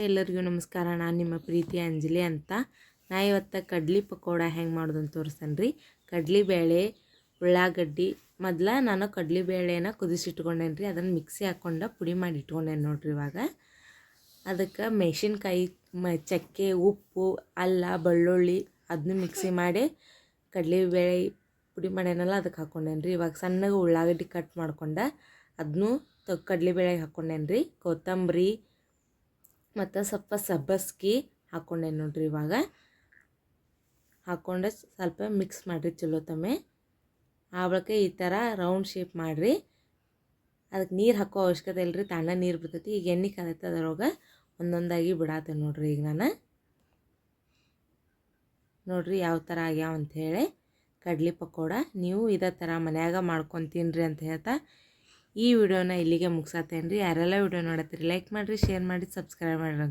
ಎಲ್ಲರಿಗೂ ನಮಸ್ಕಾರ. ನಾನು ನಿಮ್ಮ ಪ್ರೀತಿ ಅಂಜಲಿ ಅಂತ. ನಾ ಇವತ್ತು ಕಡ್ಲಿ ಪಕೋಡ ಹೆಂಗೆ ಮಾಡೋದು ಅಂತ ತೋರಿಸ್ತೇನೆ ರೀ ಕಡ್ಲಿಬೇಳೆ ಉಳ್ಳಾಗಡ್ಡಿ, ಮೊದಲ ನಾನು ಕಡ್ಲಿಬೇಳೆನ ಕುದಿಸಿಟ್ಕೊಂಡೇನಿ ರೀ ಅದನ್ನು ಮಿಕ್ಸಿ ಹಾಕ್ಕೊಂಡು ಪುಡಿ ಮಾಡಿ ಇಟ್ಕೊಂಡೇನೆ ನೋಡ್ರಿ ಇವಾಗ. ಅದಕ್ಕೆ ಮೆಣಸಿನ್ಕಾಯಿ, ಮ, ಚಕ್ಕೆ, ಉಪ್ಪು, ಅಲ್ಲ, ಬೆಳ್ಳುಳ್ಳಿ ಅದನ್ನು ಮಿಕ್ಸಿ ಮಾಡಿ ಕಡ್ಲಿಬೇಳೆ ಪುಡಿ ಮಾಡ್ಯಾನಲ್ಲ ಅದಕ್ಕೆ ಹಾಕ್ಕೊಂಡೇನಿ ರೀ ಇವಾಗ ಸಣ್ಣಗೆ ಉಳ್ಳಾಗಡ್ಡಿ ಕಟ್ ಮಾಡ್ಕೊಂಡು ಅದನ್ನು ತ ಕಡ್ಲಿಬೇಳೆಗೆ ಹಾಕ್ಕೊಂಡೇನಿ ರೀ ಕೊತ್ತಂಬರಿ ಮತ್ತು ಸ್ವಲ್ಪ ಸಬ್ಬಸ್ಗಿ ಹಾಕ್ಕೊಂಡೆ ನೋಡ್ರಿ ಇವಾಗ. ಹಾಕ್ಕೊಂಡೆ ಸ್ವಲ್ಪ ಮಿಕ್ಸ್ ಮಾಡಿರಿ ಚಲೋ ತಮ್ಮೆ. ಆ ಬಳಿಕ ಈ ಥರ ರೌಂಡ್ ಶೇಪ್ ಮಾಡಿರಿ. ಅದಕ್ಕೆ ನೀರು ಹಾಕೋ ಅವಶ್ಯಕತೆ ಇಲ್ಲರಿ ತಣ್ಣ ನೀರು ಬಿಡ್ತೈತಿ ಈಗ ಎಣ್ಣೆ ಕಾದೈತೆ ಅದರೊಳಗೆ ಒಂದೊಂದಾಗಿ ಬಿಡಾತೆ ನೋಡ್ರಿ ಈಗ ನಾನು. ನೋಡ್ರಿ ಯಾವ ಥರ ಆಗ್ಯಾವ ಅಂಥೇಳಿ ಕಡ್ಲಿ ಪಕೋಡ, ನೀವು ಇದೇ ಥರ ಮನ್ಯಾಗ ಮಾಡ್ಕೊಂಡು ತಿನ್ನಿರಿ ಅಂತ ಹೇಳ್ತಾ ಈ ವಿಡಿಯೋನ ಇಲ್ಲಿಗೆ ಮುಗಿಸತ್ತೇನೆ ರೀ ಯಾರೆಲ್ಲ ವಿಡಿಯೋ ನೋಡತ್ತೀರಿ ಲೈಕ್ ಮಾಡಿರಿ ಶೇರ್ ಮಾಡಿ ಸಬ್ಸ್ಕ್ರೈಬ್ ಮಾಡಿರಿ